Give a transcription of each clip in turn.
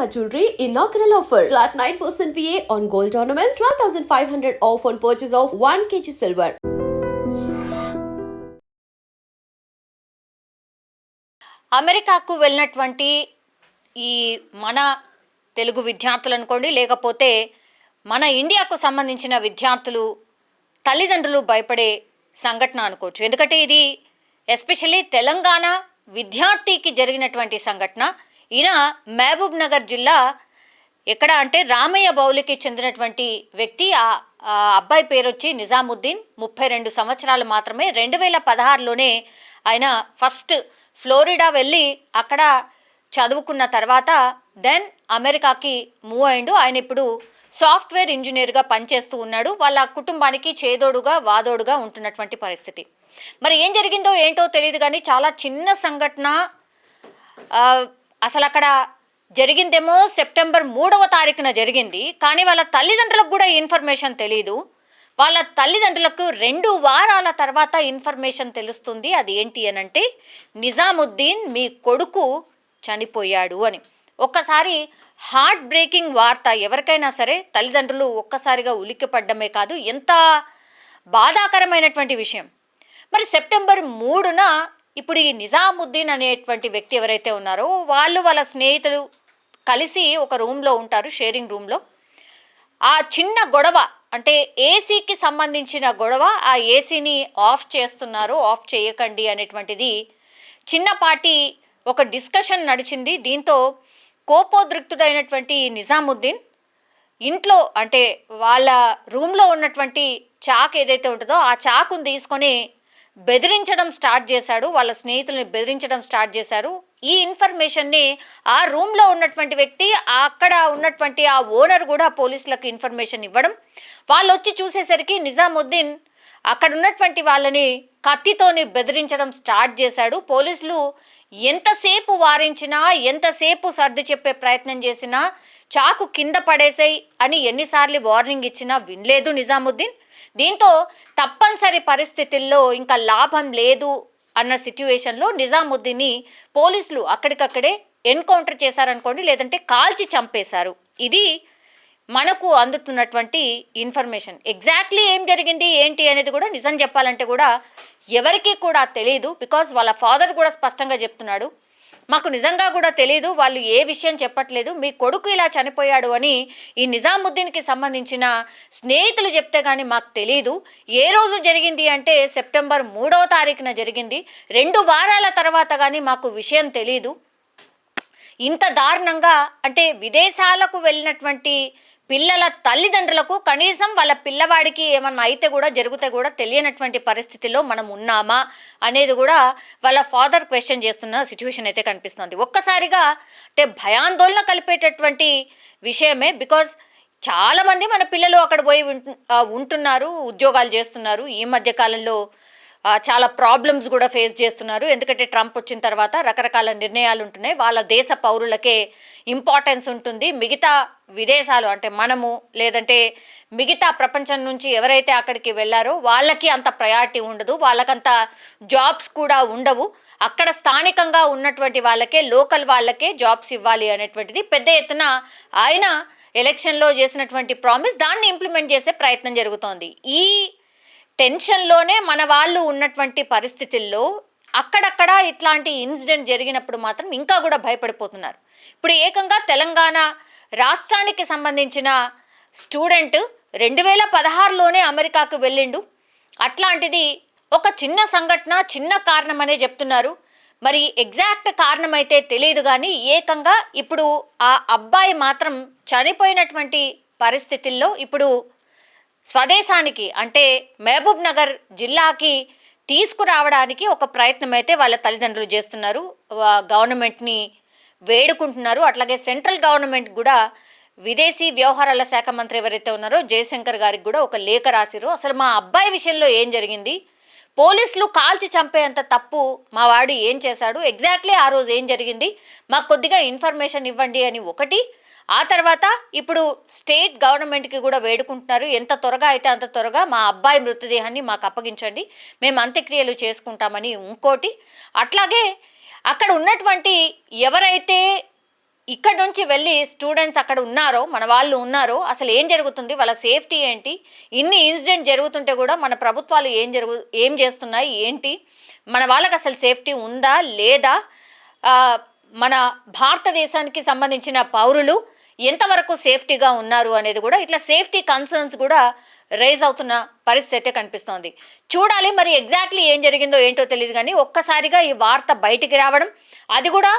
Shalimar Jewelry inaugural offer. Flat 9% VA on gold ornaments, 12,500 off on purchase of 1 kg silver. అమెరికాకు వెళ్ళినటువంటి ఈ మన తెలుగు విద్యార్థులు అనుకోండి లేకపోతే మన ఇండియాకు సంబంధించిన విద్యార్థులు తల్లిదండ్రులు భయపడే సంఘటన అనుకోవచ్చు ఎందుకంటే ఇది ఎస్పెషల్లీ తెలంగాణ విద్యార్థికి జరిగినటువంటి సంఘటన ఈయన మహబూబ్ నగర్ జిల్లా ఎక్కడ అంటే రామయ్య బౌలికి చెందినటువంటి వ్యక్తి. ఆ అబ్బాయి పేరు వచ్చి నిజాముద్దీన్. ముప్పై రెండు సంవత్సరాలు మాత్రమే. రెండు వేల పదహారులోనే ఆయన ఫస్ట్ ఫ్లోరిడా వెళ్ళి అక్కడ చదువుకున్న తర్వాత దెన్ అమెరికాకి మూవ్ అయిండు. ఆయన ఇప్పుడు సాఫ్ట్వేర్ ఇంజనీర్గా పనిచేస్తూ ఉన్నాడు. వాళ్ళ కుటుంబానికి చేదోడుగా వాదోడుగా ఉంటున్నటువంటి పరిస్థితి. మరి ఏం జరిగిందో ఏంటో తెలియదు కానీ చాలా చిన్న సంఘటన అసలు అక్కడ జరిగిందేమో సెప్టెంబర్ మూడవ తారీఖున జరిగింది కానీ వాళ్ళ తల్లిదండ్రులకు కూడా ఇన్ఫర్మేషన్ తెలియదు వాళ్ళ తల్లిదండ్రులకు రెండు వారాల తర్వాత ఇన్ఫర్మేషన్ తెలుస్తుంది అది ఏంటి అని అంటే నిజాముద్దీన్ మీ కొడుకు చనిపోయాడు అని. ఒక్కసారి హార్ట్ బ్రేకింగ్ వార్త ఎవరికైనా సరే తల్లిదండ్రులు ఒక్కసారిగా ఉలిక్కిపడ్డమే కాదు ఎంత బాధాకరమైనటువంటి విషయం. మరి సెప్టెంబర్ మూడున ఇప్పుడు ఈ నిజాముద్దీన్ అనేటువంటి వ్యక్తి ఎవరైతే ఉన్నారో వాళ్ళు వాళ్ళ స్నేహితులు కలిసి ఒక రూమ్లో ఉంటారు షేరింగ్ రూమ్లో. ఆ చిన్న గొడవ అంటే ఏసీకి సంబంధించిన గొడవ ఆ ఏసీని ఆఫ్ చేస్తున్నారు ఆఫ్ చేయకండి అనేటువంటిది చిన్నపాటి ఒక డిస్కషన్ నడిచింది. దీంతో కోపోద్రిక్తుడైనటువంటి నిజాముద్దీన్ ఇంట్లో అంటే వాళ్ళ రూమ్లో ఉన్నటువంటి చాక్ ఏదైతే ఉంటుందో ఆ చాకును తీసుకొని బెదిరించడం స్టార్ట్ చేశాడు వాళ్ళ స్నేహితుల్ని బెదిరించడం స్టార్ట్ చేశారు. ఈ ఇన్ఫర్మేషన్ని ఆ రూమ్లో ఉన్నటువంటి వ్యక్తి అక్కడ ఉన్నటువంటి ఆ ఓనర్ కూడా పోలీసులకు ఇన్ఫర్మేషన్ ఇవ్వడం వాళ్ళు వచ్చి చూసేసరికి నిజాముద్దీన్ అక్కడ ఉన్నటువంటి వాళ్ళని కత్తితోని బెదిరించడం స్టార్ట్ చేశాడు. పోలీసులు ఎంతసేపు వారించినా ఎంతసేపు సర్ది చెప్పే ప్రయత్నం చేసినా చాకు కింద పడేసాయి అని ఎన్నిసార్లు వార్నింగ్ ఇచ్చినా వినలేదు నిజాముద్దీన్. దీంతో తప్పనిసరి పరిస్థితుల్లో ఇంకా లాభం లేదు అన్న సిట్యువేషన్లో నిజాముద్దీన్ని పోలీసులు అక్కడికక్కడే ఎన్కౌంటర్ చేశారనుకోండి లేదంటే కాల్చి చంపేశారు. ఇది మనకు అందుతున్నటువంటి ఇన్ఫర్మేషన్. ఎగ్జాక్ట్లీ ఏం జరిగింది ఏంటి అనేది కూడా నిజం చెప్పాలంటే కూడా ఎవరికీ కూడా తెలియదు బికాజ్ వాళ్ళ ఫాదర్ కూడా స్పష్టంగా చెప్తున్నాడు. మాకు నిజంగా కూడా తెలియదు వాళ్ళు ఏ విషయం చెప్పట్లేదు మీ కొడుకు ఇలా చనిపోయాడు అని ఈ నిజాముద్దీన్కి సంబంధించిన స్నేహితులు చెప్తే కానీ మాకు తెలియదు ఏ రోజు జరిగింది అంటే సెప్టెంబర్ మూడవ తారీఖున జరిగింది. రెండు వారాల తర్వాత కానీ మాకు విషయం తెలియదు ఇంత దారుణంగా అంటే విదేశాలకు వెళ్ళినటువంటి పిల్లల తల్లిదండ్రులకు కనీసం వాళ్ళ పిల్లవాడికి ఏమన్నా అయితే కూడా జరిగితే కూడా తెలియనటువంటి పరిస్థితిలో మనం ఉన్నామా అనేది కూడా వాళ్ళ ఫాదర్ క్వశ్చన్ చేస్తున్న సిచ్యువేషన్ అయితే కనిపిస్తుంది. ఒక్కసారిగా అంటే భయాందోళన కలిపేటటువంటి విషయమే బికాజ్ చాలామంది మన పిల్లలు అక్కడ పోయి ఉంటున్నారు ఉద్యోగాలు చేస్తున్నారు. ఈ మధ్య కాలంలో చాలా ప్రాబ్లమ్స్ కూడా ఫేస్ చేస్తున్నారు. ఎందుకంటే ట్రంప్ వచ్చిన తర్వాత రకరకాల నిర్ణయాలు ఉంటున్నాయి. వాళ్ళ దేశ పౌరులకే ఇంపార్టెన్స్ ఉంటుంది. మిగతా విదేశాలు అంటే మనము లేదంటే మిగతా ప్రపంచం నుంచి ఎవరైతే అక్కడికి వెళ్ళారో వాళ్ళకి అంత ప్రయారిటీ ఉండదు. వాళ్ళకంత జాబ్స్ కూడా ఉండవు. అక్కడ స్థానికంగా ఉన్నటువంటి వాళ్ళకే లోకల్ వాళ్ళకే జాబ్స్ ఇవ్వాలి అనేటువంటిది పెద్ద ఎత్తున ఆయన ఎలక్షన్లో చేసినటువంటి ప్రామిస్ దాన్ని ఇంప్లిమెంట్ చేసే ప్రయత్నం జరుగుతోంది. ఈ టెన్షన్లోనే మన వాళ్ళు ఉన్నటువంటి పరిస్థితుల్లో అక్కడక్కడ ఇట్లాంటి ఇన్సిడెంట్ జరిగినప్పుడు మాత్రం ఇంకా కూడా భయపడిపోతున్నారు. ఇప్పుడు ఏకంగా తెలంగాణ రాష్ట్రానికి సంబంధించిన స్టూడెంట్ రెండు వేల పదహారులోనే అమెరికాకు వెళ్ళిండు. అట్లాంటిది ఒక చిన్న సంఘటన చిన్న కారణం అనే చెప్తున్నారు. మరి ఎగ్జాక్ట్ కారణమైతే తెలియదు కానీ ఏకంగా ఇప్పుడు ఆ అబ్బాయి మాత్రం చనిపోయినటువంటి పరిస్థితుల్లో ఇప్పుడు స్వదేశానికి అంటే మహబూబ్ నగర్ జిల్లాకి తీసుకురావడానికి ఒక ప్రయత్నం అయితే వాళ్ళ తల్లిదండ్రులు చేస్తున్నారు. గవర్నమెంట్ని వేడుకుంటున్నారు. అట్లాగే సెంట్రల్ గవర్నమెంట్ కూడా విదేశీ వ్యవహారాల శాఖ మంత్రి ఎవరైతే ఉన్నారో జయశంకర్ గారికి కూడా ఒక లేఖ రాసిరు అసలు మా అబ్బాయి విషయంలో ఏం జరిగింది? పోలీసులు కాల్చి చంపేంత తప్పు మా వాడు ఏం చేశాడు? ఎగ్జాక్ట్లీ ఆ రోజు ఏం జరిగింది? మాకు కొద్దిగా ఇన్ఫర్మేషన్ ఇవ్వండి అని ఒకటి ఆ తర్వాత ఇప్పుడు స్టేట్ గవర్నమెంట్కి కూడా వేడుకుంటున్నారు. ఎంత త్వరగా అయితే అంత త్వరగా మా అబ్బాయి మృతదేహాన్ని మాకు అప్పగించండి. మేము అంత్యక్రియలు చేసుకుంటామని ఇంకోటి. అట్లాగే అక్కడ ఉన్నటువంటి ఎవరైతే ఇక్కడ నుంచి వెళ్ళి స్టూడెంట్స్ అక్కడ ఉన్నారో మన వాళ్ళు ఉన్నారో అసలు ఏం జరుగుతుంది? వాళ్ళ సేఫ్టీ ఏంటి? ఇన్ని ఇన్సిడెంట్ జరుగుతుంటే కూడా మన ప్రభుత్వాలు ఏం జరుగు ఏం చేస్తున్నాయి? ఏంటి? మన వాళ్ళకి అసలు సేఫ్టీ ఉందా? లేదా? మన భారతదేశానికి సంబంధించిన పౌరులు ఎంతవరకు సేఫ్టీగా ఉన్నారు అనేది కూడా ఇట్లా సేఫ్టీ కన్సర్న్స్ కూడా రైజ్ అవుతున్న పరిస్థితి అయితే కనిపిస్తోంది. చూడాలి మరి ఎగ్జాక్ట్లీ ఏం జరిగిందో ఏంటో తెలియదు కానీ ఒక్కసారిగా ఈ వార్త బయటికి రావడం అది కూడా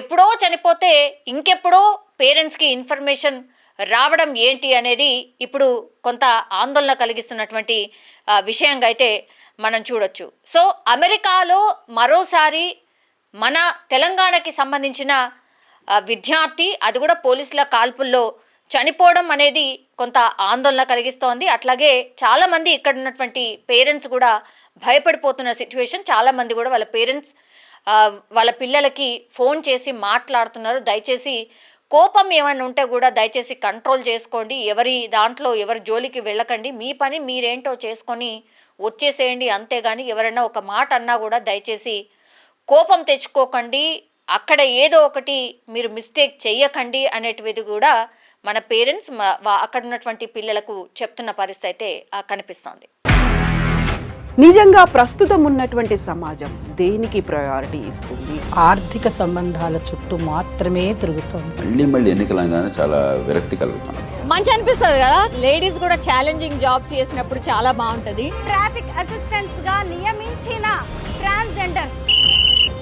ఎప్పుడో చనిపోతే ఇంకెప్పుడో పేరెంట్స్కి ఇన్ఫర్మేషన్ రావడం ఏంటి అనేది ఇప్పుడు కొంత ఆందోళన కలిగిస్తున్నటువంటి విషయంగా అయితే మనం చూడొచ్చు. సో అమెరికాలో మరోసారి మన తెలంగాణకి సంబంధించిన విద్యార్థి అది కూడా పోలీసుల కాల్పుల్లో చనిపోవడం అనేది కొంత ఆందోళన కలిగిస్తోంది. అట్లాగే చాలామంది ఇక్కడ ఉన్నటువంటి పేరెంట్స్ కూడా భయపడిపోతున్న సిచ్యువేషన్ చాలామంది కూడా వాళ్ళ పేరెంట్స్ వాళ్ళ పిల్లలకి ఫోన్ చేసి మాట్లాడుతున్నారు. దయచేసి కోపం ఏమైనా ఉంటే కూడా దయచేసి కంట్రోల్ చేసుకోండి. ఎవరి దాంట్లో ఎవరి జోలికి వెళ్ళకండి. మీ పని మీరేంటో చేసుకొని వచ్చేసేయండి. అంతేగాని ఎవరైనా ఒక మాట అన్నా కూడా దయచేసి కోపం తెచ్చుకోకండి. అక్కడ ఏదో ఒకటి మీరు మిస్టేక్ చెయ్యకండి అనేటిది కూడా మన పేరెంట్స్ అక్కడ ఉన్నటువంటి పిల్లలకు చెప్తున్న పరిస్థితి అయితే ఆ, కనిపిస్తోంది. నిజంగా ప్రస్తుతం ఉన్నటువంటి సమాజం దేనికి ప్రయారిటీ ఇస్తుంది? ఆర్థిక సంబంధాల చుట్టూ మాత్రమే తిరుగుతోంది. మళ్ళీ మళ్ళీ ఎన్నికలంగానే చాలా విరక్తి కలుగుతాను మంచి అనిపిస్తుంది కదా? లేడీస్ కూడా ఛాలెంజింగ్ జాబ్స్ చేసినప్పుడు చాలా బాగుంటది. ట్రాఫిక్ అసిస్టెంట్స్గా నియమించిన ట్రాన్స్జెండర్స్